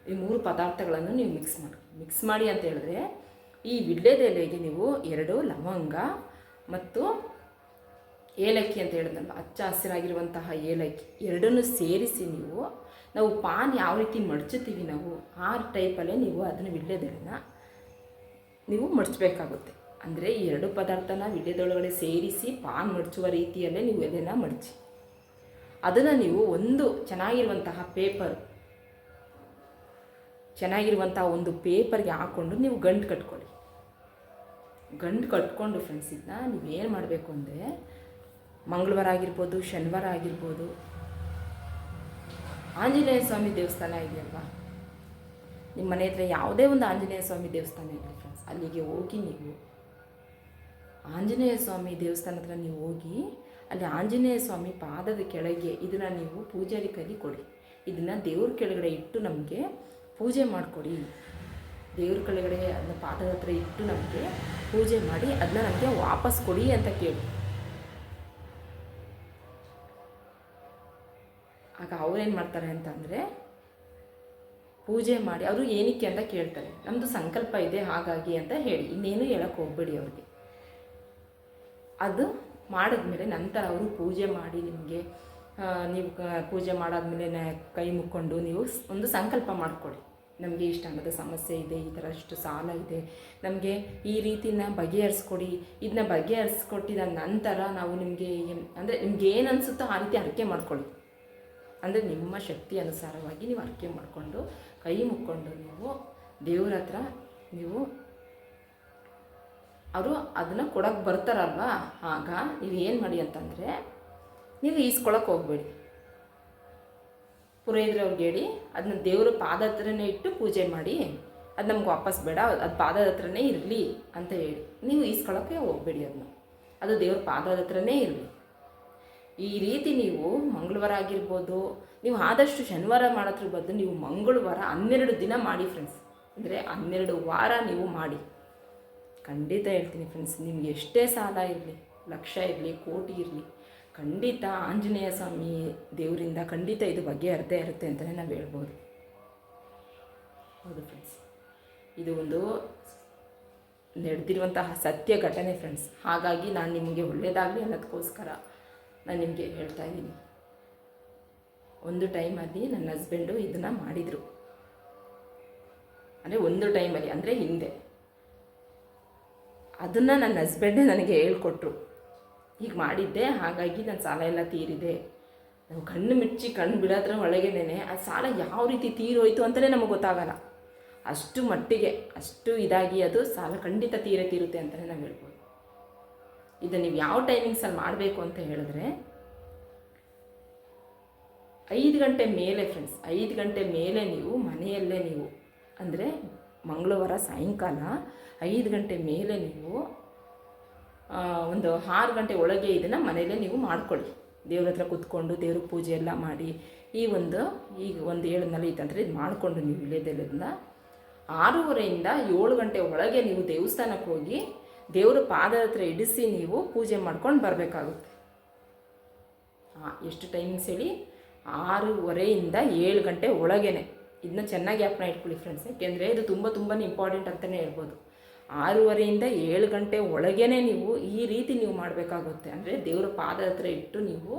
ಈ ಮೂರು ಪದಾರ್ಥಗಳನ್ನು ನೀವು ಮಿಕ್ಸ್ ಮಾಡಿ. ಮಿಕ್ಸ್ ಮಾಡಿ ಅಂತ ಹೇಳಿದ್ರೆ, ಈ ವಿಳ್ಯದೆಲೆಗೆ ನೀವು ಎರಡು ಲವಂಗ ಮತ್ತು ಏಲಕ್ಕಿ ಅಂತ ಹೇಳಿದ್ನಲ್ಲ ಹಚ್ಚ ಹಸಿರಾಗಿರುವಂತಹ ಏಲಕ್ಕಿ ಎರಡನ್ನು ಸೇರಿಸಿ ನೀವು, ನಾವು ಪಾನ್ ಯಾವ ರೀತಿ ಮಡಚುತ್ತೀವಿ ನಾವು, ಆ ಟೈಪಲ್ಲೇ ನೀವು ಅದನ್ನು ವಿಳ್ಯದೆಲೆನ ನೀವು ಮಡಚಬೇಕಾಗುತ್ತೆ. ಅಂದರೆ ಈ ಎರಡು ಪದಾರ್ಥನ ವಿಡ್ಯದೊಳಗಡೆ ಸೇರಿಸಿ ಪಾನ್ ಮಡಚುವ ರೀತಿಯಲ್ಲೇ ನೀವು ಎಲೆನ ಮಡಚಿ. ಅದನ್ನು ನೀವು ಒಂದು ಚೆನ್ನಾಗಿರುವಂತಹ ಪೇಪರ್ ಚೆನ್ನಾಗಿರುವಂತಹ ಒಂದು ಪೇಪರ್ಗೆ ಹಾಕ್ಕೊಂಡು ನೀವು ಗಂಟು ಕಟ್ಕೊಳ್ಳಿ. ಗಂಟು ಕಟ್ಕೊಂಡು ಫ್ರೆಂಡ್ಸ್ ಇದನ್ನ ನೀವೇನು ಮಾಡಬೇಕು ಅಂದರೆ ಮಂಗಳವಾರ ಆಗಿರ್ಬೋದು, ಶನಿವಾರ ಆಗಿರ್ಬೋದು, ಆಂಜನೇಯ ಸ್ವಾಮಿ ದೇವಸ್ಥಾನ ಇದೆಯಲ್ವಾ? ನಿಮ್ಮ ಮನೆ ಹತ್ರ ಯಾವುದೇ ಒಂದು ಆಂಜನೇಯ ಸ್ವಾಮಿ ದೇವಸ್ಥಾನ ಇರಲಿ ಫ್ರೆಂಡ್ಸ್ ಅಲ್ಲಿಗೆ ಹೋಗಿ ನೀವು ಆಂಜನೇಯ ಸ್ವಾಮಿ ದೇವಸ್ಥಾನ ಹತ್ರ ನೀವು ಹೋಗಿ ಅಲ್ಲಿ ಆಂಜನೇಯ ಸ್ವಾಮಿ ಪಾದದ ಕೆಳಗೆ ಇದನ್ನು ನೀವು ಪೂಜಾರಿ ಕೈಲಿ ಕೊಡಿ. ಇದನ್ನು ದೇವ್ರ ಕೆಳಗಡೆ ಇಟ್ಟು ನಮಗೆ ಪೂಜೆ ಮಾಡಿಕೊಡಿ. ದೇವ್ರ ಕೆಳಗಡೆ ಅದನ್ನ ಪಾದದ ಹತ್ರ ಇಟ್ಟು ನಮಗೆ ಪೂಜೆ ಮಾಡಿ ಅದನ್ನ ನಮಗೆ ವಾಪಸ್ ಕೊಡಿ ಅಂತ ಕೇಳಿ. ಆಗ ಅವ್ರೇನು ಮಾಡ್ತಾರೆ ಅಂತಂದರೆ ಪೂಜೆ ಮಾಡಿ ಅವರು ಏನಕ್ಕೆ ಅಂತ ಕೇಳ್ತಾರೆ. ನಮ್ಮದು ಸಂಕಲ್ಪ ಇದೆ ಹಾಗಾಗಿ ಅಂತ ಹೇಳಿ. ಇನ್ನೇನು ಹೇಳಕ್ಕೆ ಹೋಗ್ಬೇಡಿ ಅವ್ರಿಗೆ. ಅದು ಮಾಡಿದ್ಮೇಲೆ ನಂತರ ಅವರು ಪೂಜೆ ಮಾಡಿ ನಿಮಗೆ ನೀವು ಪೂಜೆ ಮಾಡಾದ್ಮೇಲೆ ಕೈ ಮುಕ್ಕೊಂಡು ನೀವು ಒಂದು ಸಂಕಲ್ಪ ಮಾಡಿಕೊಡಿ ನಮಗೆ ಇಷ್ಟ ಅನ್ನೋದು ಸಮಸ್ಯೆ ಇದೆ, ಈ ಥರ ಅಷ್ಟು ಸಾಲ ಇದೆ. ನಮಗೆ ಈ ರೀತಿನ ಬಗೆಹರಿಸ್ಕೊಡಿ. ಇದನ್ನ ಬಗೆಹರಿಸ್ಕೊಟ್ಟಿದ ನಂತರ ನಾವು ನಿಮಗೆ ಅಂದರೆ ನಿಮ್ಗೆ ಏನು ಅನಿಸುತ್ತೋ ಆ ರೀತಿ ಅರಿಕೆ ಮಾಡ್ಕೊಳ್ಳಿ. ಅಂದರೆ ನಿಮ್ಮ ಶಕ್ತಿ ಅನುಸಾರವಾಗಿ ನೀವು ಅರಿಕೆ ಮಾಡಿಕೊಂಡು, ಕೈ ಮುಕ್ಕೊಂಡು ನೀವು ದೇವ್ರ ಹತ್ರ ನೀವು ಅವರು ಅದನ್ನು ಕೊಡೋಕ್ಕೆ ಬರ್ತಾರಲ್ವಾ? ಆಗ ನೀವು ಏನು ಮಾಡಿ ಅಂತಂದರೆ ನೀವು ಈಸ್ಕೊಳಕ್ಕೆ ಹೋಗಬೇಡಿ. ಪುರೋಹಿತರವ್ರಿಗೆ ಹೇಳಿ ಅದನ್ನ ದೇವರ ಪಾದ ಹತ್ರನೇ ಇಟ್ಟು ಪೂಜೆ ಮಾಡಿ, ಅದು ನಮ್ಗೆ ವಾಪಸ್ ಬೇಡ, ಅದು ಪಾದದ ಹತ್ರನೇ ಇರಲಿ ಅಂತ ಹೇಳಿ. ನೀವು ಈಸ್ಕೊಳಕ್ಕೆ ಹೋಗಬೇಡಿ ಅದನ್ನ ಅದು ದೇವ್ರ ಪಾದದ ಹತ್ರನೇ ಇರಲಿ. ಈ ರೀತಿ ನೀವು ಮಂಗಳವಾರ ಆಗಿರ್ಬೋದು, ನೀವು ಆದಷ್ಟು ಶನಿವಾರ ಮಾಡೋದ್ರ ಬದಲು ನೀವು ಮಂಗಳವಾರ ಹನ್ನೆರಡು ದಿನ ಮಾಡಿ ಫ್ರೆಂಡ್ಸ್ ಅಂದರೆ ಹನ್ನೆರಡು ವಾರ ನೀವು ಮಾಡಿ. ಖಂಡಿತ ಹೇಳ್ತೀನಿ ಫ್ರೆಂಡ್ಸ್ ನಿಮ್ಗೆ ಎಷ್ಟೇ ಸಾಲ ಇರಲಿ, ಲಕ್ಷ ಇರಲಿ, ಕೋಟಿ ಇರಲಿ, ಖಂಡಿತ ಆಂಜನೇಯ ಸ್ವಾಮಿ ದೇವರಿಂದ ಖಂಡಿತ ಇದು ಬಗೆಹರ್ದೇ ಇರುತ್ತೆ ಅಂತಲೇ ನಾವು ಹೇಳ್ಬೋದು. ಹೌದು ಫ್ರೆಂಡ್ಸ್ ಇದು ಒಂದು ನಡೆದಿರುವಂತಹ ಸತ್ಯ ಘಟನೆ ಫ್ರೆಂಡ್ಸ್ ಹಾಗಾಗಿ ನಾನು ನಿಮಗೆ ಒಳ್ಳೆಯದಾಗಲಿ ಅನ್ನೋದಕ್ಕೋಸ್ಕರ ನಾನು ನಿಮಗೆ ಹೇಳ್ತಾ ಇದ್ದೀನಿ. ಒಂದು ಟೈಮಲ್ಲಿ ನನ್ನ ಹಸ್ಬೆಂಡು ಇದನ್ನು ಮಾಡಿದರು. ಅಂದರೆ ಒಂದು ಟೈಮಲ್ಲಿ ಅಂದರೆ ಹಿಂದೆ. ಅದನ್ನು ನನ್ನ ಹಸ್ಬೆಂಡೇ ನನಗೆ ಹೇಳ್ಕೊಟ್ರು. ಹೀಗೆ ಮಾಡಿದ್ದೆ, ಹಾಗಾಗಿ ನನ್ನ ಸಾಲ ಎಲ್ಲ ತೀರಿದೆ. ನಾವು ಕಣ್ಣು ಮುಚ್ಚಿ ಕಣ್ಣು ಬಿಡೋದ್ರ ಒಳಗೇನೆ ಆ ಸಾಲ ಯಾವ ರೀತಿ ತೀರೋಯ್ತು ಅಂತಲೇ ನಮಗೆ ಗೊತ್ತಾಗಲ್ಲ. ಅಷ್ಟು ಮಟ್ಟಿಗೆ, ಅಷ್ಟು ಇದಾಗಿ ಅದು ಸಾಲ ಖಂಡಿತ ತೀರೇ ತೀರುತ್ತೆ ಅಂತಲೇ ನಾವು ಹೇಳ್ಬೋದು. ಇದನ್ನು ನೀವು ಯಾವ ಟೈಮಿಂಗ್ಸಲ್ಲಿ ಮಾಡಬೇಕು ಅಂತ ಹೇಳಿದ್ರೆ, ಐದು ಗಂಟೆ ಮೇಲೆ ಫ್ರೆಂಡ್ಸ್ ಐದು ಗಂಟೆ ಮೇಲೆ ನೀವು ಮನೆಯಲ್ಲೇ ನೀವು, ಅಂದರೆ ಮಂಗಳವಾರ ಸಾಯಂಕಾಲ ಐದು ಗಂಟೆ ಮೇಲೆ ನೀವು ಒಂದು ಆರು ಗಂಟೆ ಒಳಗೆ ಇದನ್ನು ಮನೆಯಲ್ಲೇ ನೀವು ಮಾಡ್ಕೊಳ್ಳಿ. ದೇವ್ರ ಹತ್ರ ಕೂತ್ಕೊಂಡು ದೇವ್ರ ಪೂಜೆ ಎಲ್ಲ ಮಾಡಿ, ಈ ಒಂದು, ಈಗ ಒಂದು ಏಳನಲ್ಲಿ ಇತ್ತಂದರೆ ಇದು ಮಾಡಿಕೊಂಡು ನೀವು ಇಳೆದೆಲ್ಲದನ್ನ ಆರೂವರೆಯಿಂದ ಏಳು ಗಂಟೆ ಒಳಗೆ ನೀವು ದೇವಸ್ಥಾನಕ್ಕೆ ಹೋಗಿ ದೇವ್ರ ಪಾದ ಹತ್ರ ಇಡಿಸಿ ನೀವು ಪೂಜೆ ಮಾಡ್ಕೊಂಡು ಬರಬೇಕಾಗುತ್ತೆ. ಎಷ್ಟು ಟೈಮಿಂಗ್ಸ್ ಹೇಳಿ? ಆರೂವರೆಯಿಂದ ಏಳು ಗಂಟೆ ಒಳಗೇನೆ. ಇದನ್ನ ಚೆನ್ನಾಗಿ ಜ್ಞಾಪನ ಇಟ್ಕೊಳ್ಳಿ ಫ್ರೆಂಡ್ಸ್ ಯಾಕೆಂದರೆ ಇದು ತುಂಬ ತುಂಬಾ ಇಂಪಾರ್ಟೆಂಟ್ ಅಂತಲೇ ಹೇಳ್ಬೋದು. ಆರೂವರೆಯಿಂದ ಏಳು ಗಂಟೆ ಒಳಗೇ ನೀವು ಈ ರೀತಿ ನೀವು ಮಾಡಬೇಕಾಗುತ್ತೆ. ಅಂದರೆ ದೇವರ ಪಾದ ಹತ್ರ ಇಟ್ಟು ನೀವು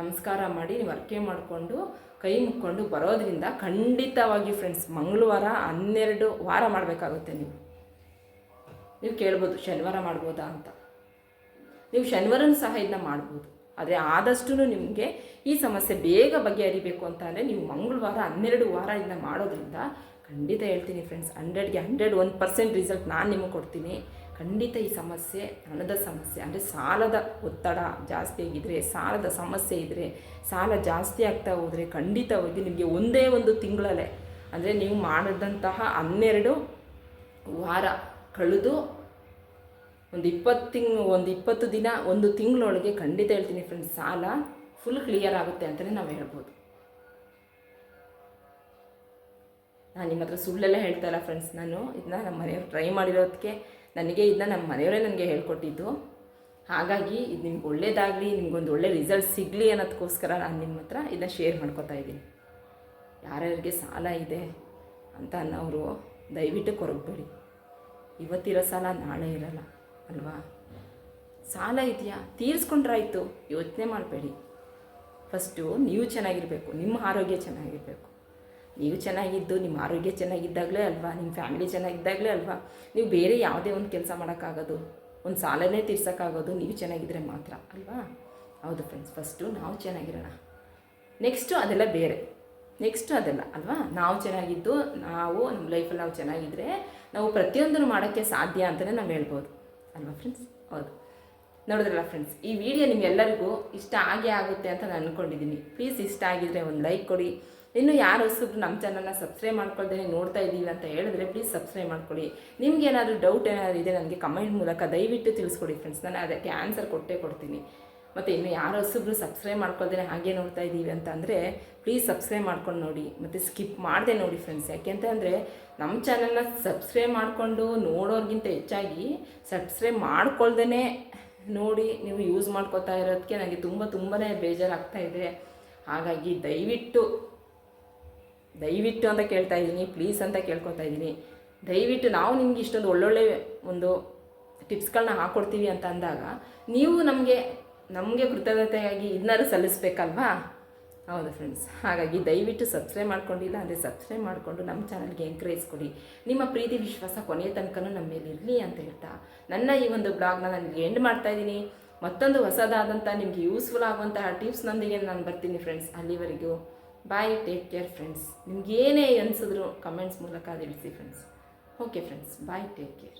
ನಮಸ್ಕಾರ ಮಾಡಿ ನೀವು ಅರ್ಕೆ ಮಾಡಿಕೊಂಡು, ಕೈ ಮುಕ್ಕೊಂಡು ಬರೋದ್ರಿಂದ ಖಂಡಿತವಾಗಿ ಫ್ರೆಂಡ್ಸ್ ಮಂಗಳವಾರ ಹನ್ನೆರಡು ವಾರ ಮಾಡಬೇಕಾಗುತ್ತೆ ನೀವು. ನೀವು ಕೇಳ್ಬೋದು, ಶನಿವಾರ ಮಾಡ್ಬೋದಾ ಅಂತ. ನೀವು ಶನಿವಾರನೂ ಸಹ ಇದನ್ನ ಮಾಡ್ಬೋದು. ಆದರೆ ಆದಷ್ಟು ನಿಮಗೆ ಈ ಸಮಸ್ಯೆ ಬೇಗ ಬಗೆಹರಿಬೇಕು ಅಂತ ಅಂದರೆ ನೀವು ಮಂಗಳವಾರ ಹನ್ನೆರಡು ವಾರ ಇದನ್ನ ಮಾಡೋದ್ರಿಂದ ಖಂಡಿತ ಹೇಳ್ತೀನಿ ಫ್ರೆಂಡ್ಸ್ ಹಂಡ್ರೆಡ್ಗೆ ಹಂಡ್ರೆಡ್ ಒನ್ ಪರ್ಸೆಂಟ್ ರಿಸಲ್ಟ್ ನಾನು ನಿಮಗೆ ಕೊಡ್ತೀನಿ. ಖಂಡಿತ ಈ ಸಮಸ್ಯೆ ಹಣದ ಸಮಸ್ಯೆ, ಅಂದರೆ ಸಾಲದ ಒತ್ತಡ ಜಾಸ್ತಿ ಆಗಿದ್ರೆ, ಸಾಲದ ಸಮಸ್ಯೆ ಇದ್ದರೆ ಸಾಲ ಜಾಸ್ತಿ ಆಗ್ತಾ ಹೋದರೆ ಖಂಡಿತವಾಗಿ ನಿಮಗೆ ಒಂದೇ ಒಂದು ತಿಂಗಳಲ್ಲೇ, ಅಂದರೆ ನೀವು ಮಾಡಿದಂತಹ ಹನ್ನೆರಡು ವಾರ ಕಳೆದು ಒಂದು ಇಪ್ಪತ್ತು ತಿಂಗ್, ಒಂದು ಇಪ್ಪತ್ತು ದಿನ, ಒಂದು ತಿಂಗಳೊಳಗೆ ಖಂಡಿತ ಹೇಳ್ತೀನಿ ಫ್ರೆಂಡ್ಸ್ ಸಾಲ ಫುಲ್ ಕ್ಲಿಯರ್ ಆಗುತ್ತೆ ಅಂತಲೇ ನಾವು ಹೇಳ್ಬೋದು. ನಾನು ನಿಮ್ಮ ಹತ್ರ ಸುಳ್ಳೆಲ್ಲ ಹೇಳ್ತಾ ಇಲ್ಲ ಫ್ರೆಂಡ್ಸ್ ನಾನು ಇದನ್ನ ನಮ್ಮ ಮನೆಯವ್ರು ಟ್ರೈ ಮಾಡಿರೋದಕ್ಕೆ ನನಗೆ ಇದನ್ನ ನಮ್ಮ ಮನೆಯವರೇ ನನಗೆ ಹೇಳ್ಕೊಟ್ಟಿದ್ದು. ಹಾಗಾಗಿ ಇದು ನಿಮ್ಗೆ ಒಳ್ಳೇದಾಗಲಿ, ನಿಮ್ಗೊಂದು ಒಳ್ಳೆ ರಿಸಲ್ಟ್ ಸಿಗಲಿ ಅನ್ನೋದಕ್ಕೋಸ್ಕರ ನಾನು ನಿಮ್ಮ ಹತ್ರ ಇದನ್ನ ಶೇರ್ ಮಾಡ್ಕೊತಾ ಇದ್ದೀನಿ. ಯಾರ್ಯಾರಿಗೆ ಸಾಲ ಇದೆ ಅಂತ ಅನ್ನೋರು ದಯವಿಟ್ಟು ಕೊರಗಬೇಡಿ. ಇವತ್ತಿರೋ ಸಾಲ ನಾಳೆ ಇರಲ್ಲ, ಅಲ್ವಾ? ಸಾಲ ಇದೆಯಾ? ತೀರಿಸ್ಕೊಂಡ್ರಾಯ್ತು. ಯೋಚನೆ ಮಾಡಬೇಡಿ. ಫಸ್ಟು ನೀವು ಚೆನ್ನಾಗಿರಬೇಕು, ನಿಮ್ಮ ಆರೋಗ್ಯ ಚೆನ್ನಾಗಿರಬೇಕು. ನೀವು ಚೆನ್ನಾಗಿದ್ದು, ನಿಮ್ಮ ಆರೋಗ್ಯ ಚೆನ್ನಾಗಿದ್ದಾಗಲೇ ಅಲ್ವಾ? ನಿಮ್ಮ ಫ್ಯಾಮಿಲಿ ಚೆನ್ನಾಗಿದ್ದಾಗಲೇ ಅಲ್ವಾ? ನೀವು ಬೇರೆ ಯಾವುದೇ ಒಂದು ಕೆಲಸ ಮಾಡೋಕ್ಕಾಗೋದು, ಒಂದು ಸಾಲನೇ ತೀರ್ಸೋಕ್ಕಾಗೋದು, ನೀವು ಚೆನ್ನಾಗಿದ್ದರೆ ಮಾತ್ರ, ಅಲ್ವಾ? ಹೌದು ಫ್ರೆಂಡ್ಸ್ ಫಸ್ಟು ನಾವು ಚೆನ್ನಾಗಿರೋಣ. ನೆಕ್ಸ್ಟು ಅದೆಲ್ಲ ಬೇರೆ. ನೆಕ್ಸ್ಟ್ ಅದೆಲ್ಲ, ಅಲ್ವಾ? ನಾವು ಚೆನ್ನಾಗಿದ್ದು, ನಾವು ನಮ್ಮ ಲೈಫಲ್ಲಿ ನಾವು ಚೆನ್ನಾಗಿದ್ದರೆ ನಾವು ಪ್ರತಿಯೊಂದನ್ನು ಮಾಡೋಕ್ಕೆ ಸಾಧ್ಯ ಅಂತಲೇ ನಾವು ಹೇಳ್ಬೋದು. ಅಲ್ವಾ ಫ್ರೆಂಡ್ಸ್ ಹೌದು. ನೋಡಿದ್ರಲ್ಲ ಫ್ರೆಂಡ್ಸ್ ಈ ವಿಡಿಯೋ ನಿಮ್ಗೆಲ್ಲರಿಗೂ ಇಷ್ಟ ಆಗೇ ಆಗುತ್ತೆ ಅಂತ ನಾನು ಅಂದ್ಕೊಂಡಿದ್ದೀನಿ ಪ್ಲೀಸ್ ಇಷ್ಟ ಆಗಿದ್ರೆ ಒಂದು ಲೈಕ್ ಕೊಡಿ. ಇನ್ನು ಯಾರು ಹೊಸಬ್ರು ನಮ್ಮ ಚಾನಲ್ನ ಸಬ್ಸ್ಕ್ರೈಬ್ ಮಾಡ್ಕೊಳ್ದೇ ನೋಡ್ತಾ ಇದ್ದೀವಿ ಅಂತ ಹೇಳಿದ್ರೆ ಪ್ಲೀಸ್ ಸಬ್ಸ್ಕ್ರೈಬ್ ಮಾಡ್ಕೊಳ್ಳಿ. ನಿಮ್ಗೆ ಏನಾದರೂ ಡೌಟ್ ಏನಾದರೂ ಇದೆ ನನಗೆ ಕಮೆಂಟ್ ಮೂಲಕ ದಯವಿಟ್ಟು ತಿಳಿಸ್ಕೊಡಿ ಫ್ರೆಂಡ್ಸ್ ನಾನು ಅದಕ್ಕೆ ಆನ್ಸರ್ ಕೊಟ್ಟೇ ಕೊಡ್ತೀನಿ. ಮತ್ತು ಇನ್ನು ಯಾರು ಹೊಸಬ್ರು ಸಬ್ಸ್ಕ್ರೈಬ್ ಮಾಡ್ಕೊಳ್ದೇ ಹಾಗೆ ನೋಡ್ತಾ ಇದ್ದೀವಿ ಅಂತ ಅಂದರೆ ಪ್ಲೀಸ್ ಸಬ್ಸ್ಕ್ರೈಬ್ ಮಾಡ್ಕೊಂಡು ನೋಡಿ. ಮತ್ತು ಸ್ಕಿಪ್ ಮಾಡದೆ ನೋಡಿ ಫ್ರೆಂಡ್ಸ್ ಯಾಕೆಂತ ಅಂದರೆ ನಮ್ಮ ಚಾನಲ್ನ ಸಬ್ಸ್ಕ್ರೈಬ್ ಮಾಡಿಕೊಂಡು ನೋಡೋರ್ಗಿಂತ ಹೆಚ್ಚಾಗಿ ಸಬ್ಸ್ಕ್ರೈಬ್ ಮಾಡ್ಕೊಳ್ದೇ ನೋಡಿ ನೀವು ಯೂಸ್ ಮಾಡ್ಕೊತಾ ಇರೋದಕ್ಕೆ ನನಗೆ ತುಂಬ ತುಂಬಾ ಬೇಜಾರಾಗ್ತಾ ಇದೆ. ಹಾಗಾಗಿ ದಯವಿಟ್ಟು ದಯವಿಟ್ಟು ಅಂತ ಕೇಳ್ತಾ ಇದ್ದೀನಿ ಪ್ಲೀಸ್ ಅಂತ ಕೇಳ್ಕೊತಾ ಇದ್ದೀನಿ. ದಯವಿಟ್ಟು ನಾವು ನಿಮ್ಗೆ ಇಷ್ಟೊಂದು ಒಳ್ಳೊಳ್ಳೆ ಒಂದು ಟಿಪ್ಸ್ಗಳನ್ನ ಹಾಕ್ಕೊಡ್ತೀವಿ ಅಂತ ಅಂದಾಗ ನೀವು ನಮಗೆ ನಮಗೆ ಕೃತಜ್ಞತೆಯಾಗಿ ಇದನ್ನಾದ್ರೂ ಸಲ್ಲಿಸ್ಬೇಕಲ್ವಾ? ಹೌದು ಫ್ರೆಂಡ್ಸ್ ಹಾಗಾಗಿ ದಯವಿಟ್ಟು ಸಬ್ಸ್ಕ್ರೈಬ್ ಮಾಡ್ಕೊಂಡಿಲ್ಲ ಅಂದರೆ ಸಬ್ಸ್ಕ್ರೈಬ್ ಮಾಡಿಕೊಂಡು ನಮ್ಮ ಚಾನಲ್ಗೆ ಎನ್ಕರೇಜ್ ಕೊಡಿ. ನಿಮ್ಮ ಪ್ರೀತಿ, ವಿಶ್ವಾಸ ಕೊನೆಯ ತನಕನೂ ನಮ್ಮ ಮೇಲೆ ಇರಲಿ ಅಂತ ಹೇಳ್ತಾ ನನ್ನ ಈ ಒಂದು ಬ್ಲಾಗ್ನ ನಾನು ಎಂಡ್ ಮಾಡ್ತಾ ಇದ್ದೀನಿ. ಮತ್ತೊಂದು ಹೊಸದಾದಂಥ ನಿಮಗೆ ಯೂಸ್ಫುಲ್ ಆಗುವಂತಹ ಟಿಪ್ಸ್ನೊಂದಿಗೆ ನಾನು ಬರ್ತೀನಿ ಫ್ರೆಂಡ್ಸ್ ಅಲ್ಲಿವರೆಗೂ ಬಾಯ್ ಟೇಕ್ ಕೇರ್ ಫ್ರೆಂಡ್ಸ್ ನಿಮ್ಗೆ ಏನೇ ಅನಿಸಿದ್ರು ಕಮೆಂಟ್ಸ್ ಮೂಲಕ ತಿಳಿಸಿ friends okay friends bye take care